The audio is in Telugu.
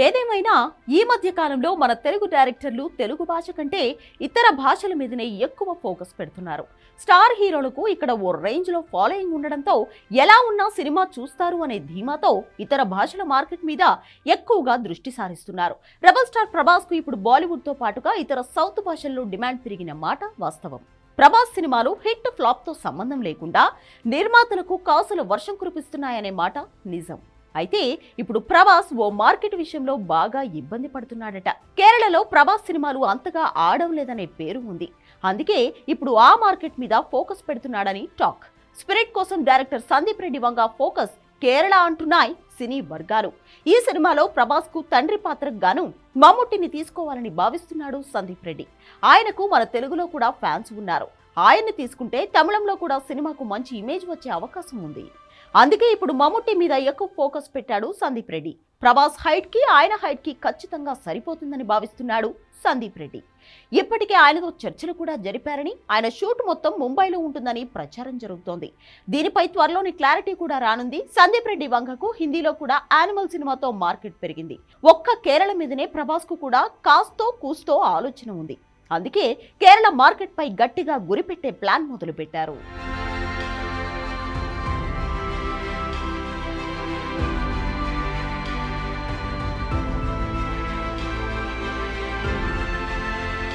ఏదేమైనా ఈ మధ్య కాలంలో మన తెలుగు డైరెక్టర్లు తెలుగు భాష కంటే ఇతర భాషల మీదనే ఎక్కువ ఫోకస్ పెడుతున్నారు. స్టార్ హీరోలకు ఇక్కడ ఓ రేంజ్లో ఫాలోయింగ్ ఉండడంతో ఎలా ఉన్నా సినిమా చూస్తారు అనే ధీమాతో ఇతర భాషల మార్కెట్ మీద ఎక్కువగా దృష్టి సారిస్తున్నారు. రెబల్ స్టార్ ప్రభాస్కు ఇప్పుడు బాలీవుడ్తో పాటుగా ఇతర సౌత్ భాషల్లో డిమాండ్ పెరిగిన మాట వాస్తవం. ప్రభాస్ సినిమాలు హిట్ ఫ్లాప్తో సంబంధం లేకుండా నిర్మాతలకు కాసుల వర్షం కురిపిస్తున్నాయనే మాట నిజం. అయితే ఇప్పుడు ప్రభాస్ ఓ మార్కెట్ విషయంలో బాగా ఇబ్బంది పడుతున్నాడట. కేరళలో ప్రభాస్ సినిమాలు అంతగా ఆడం లేదనే పేరు ఉంది. అందుకే ఇప్పుడు ఆ మార్కెట్ మీద ఫోకస్ పెడుతున్నాడని టాక్. స్పిరిట్ కోసం డైరెక్టర్ సందీప్ రెడ్డి వంగ ఫోకస్ కేరళ అంటున్నాయి సినీ వర్గాలు. ఈ సినిమాలో ప్రభాస్కు తండ్రి పాత్రకు గాను మమ్ముట్టిని తీసుకోవాలని భావిస్తున్నాడు సందీప్ రెడ్డి. ఆయనకు మన తెలుగులో కూడా ఫ్యాన్స్ ఉన్నారు. ఆయన్ని తీసుకుంటే తమిళంలో కూడా సినిమాకు మంచి ఇమేజ్ వచ్చే అవకాశం ఉంది. అందుకే ఇప్పుడు మమ్ముట్టి మీద ఎక్కువ ఫోకస్ పెట్టాడు సందీప్ రెడ్డి. ప్రభాస్ హైట్కి ఆయన హైట్కి ఖచ్చితంగా సరిపోతుందని భావిస్తున్నాడు సందీప్ రెడ్డి. ఇప్పటికే ఆయనతో చర్చలు కూడా జరిపారని ఆయన షూట్ మొత్తం ముంబైలో ఉంటుందని ప్రచారం జరుగుతోంది. దీనిపై త్వరలోని క్లారిటీ కూడా రానుంది. సందీప్ రెడ్డి వంగకు హిందీలో కూడా యానిమల్ సినిమాతో మార్కెట్ పెరిగింది. ఒక్క కేరళ మీదనే ప్రభాస్కు కూడా కాస్తో కూస్తో ఆలోచన ఉంది. అందుకే కేరళ మార్కెట్పై గట్టిగా గురిపెట్టే ప్లాన్ మొదలుపెట్టారు.